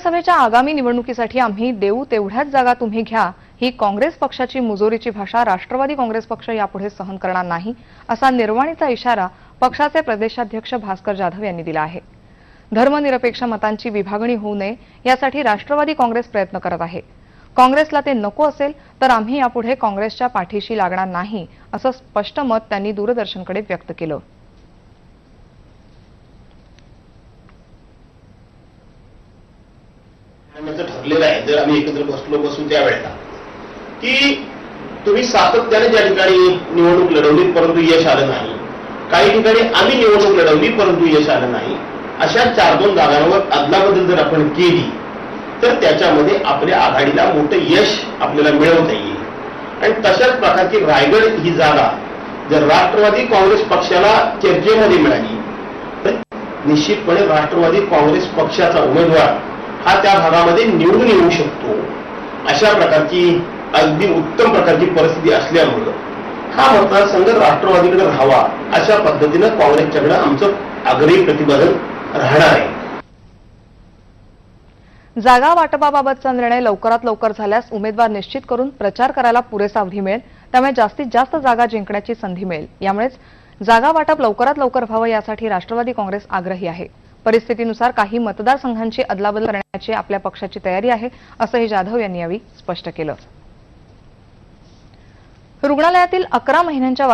लोकसभेच्या आगामी निवडणुकीसाठी आम्ही देऊ तेवढ्याच जागा तुम्ही घ्या. ही काँग्रेस पक्षाची मुजोरीची भाषा राष्ट्रवादी काँग्रेस पक्ष यापुढे सहन करणार नाही असा निर्वाणीचा इशारा पक्षाचे प्रदेशाध्यक्ष भास्कर जाधव यांनी दिला आहे. धर्मनिरपेक्ष मतांची विभागणी होऊ नये यासाठी राष्ट्रवादी काँग्रेस प्रयत्न करत आहे. काँग्रेसला ते नको असेल तर आम्ही यापुढे काँग्रेसच्या पाठीशी लागणार नाही असं स्पष्ट मत त्यांनी दूरदर्शनकडे व्यक्त केलं. करण्याचं ठरलेलं आहे. जर आम्ही एकत्र बसलो बसू त्यावेळेला की तुम्ही सातत्याने ज्या ठिकाणी निवडणूक लढवली परंतु यश आलं नाही काही ठिकाणी आम्ही निवडणूक लढवली परंतु यश आलं नाही अशा चार दोन जागांवर अदलाबदल जर आपण केली तर त्याच्यामध्ये आपल्या आघाडीला मोठं यश आपल्याला मिळवता येईल. आणि तशाच प्रकारची रायगड ही जागा जर राष्ट्रवादी काँग्रेस पक्षाला चर्चेमध्ये मिळाली तर निश्चितपणे राष्ट्रवादी काँग्रेस पक्षाचा उमेदवार हा त्या भागामध्ये निवडून येऊ शकतो. अशा प्रकारची अगदी उत्तम प्रकारची परिस्थिती असल्यामुळं. हा मतदारसंघ राष्ट्रवादीकडे राहावा अशा पद्धतीनं काँग्रेसच्याकडे आमचं आग्रही प्रतिपादन राहणार आहे. जागा वाटपाबाबतचा निर्णय लवकरात लवकर झाल्यास उमेदवार निश्चित करून प्रचार करायला पुरेसा अवधी मिळेल त्यामुळे जास्तीत जास्त जागा जिंकण्याची संधी मिळेल. यामुळेच जागा वाटप लवकरात लवकर व्हावं यासाठी राष्ट्रवादी काँग्रेस आग्रही आहे. परिस्थितीनुसार काही मतदारसंघांची अदलाबदल करण्याची आपल्या पक्षाची तयारी आहे असंही जाधव यांनी यावेळी स्पष्ट केलं. रुग्णालयातील अकरा महिन्यांच्या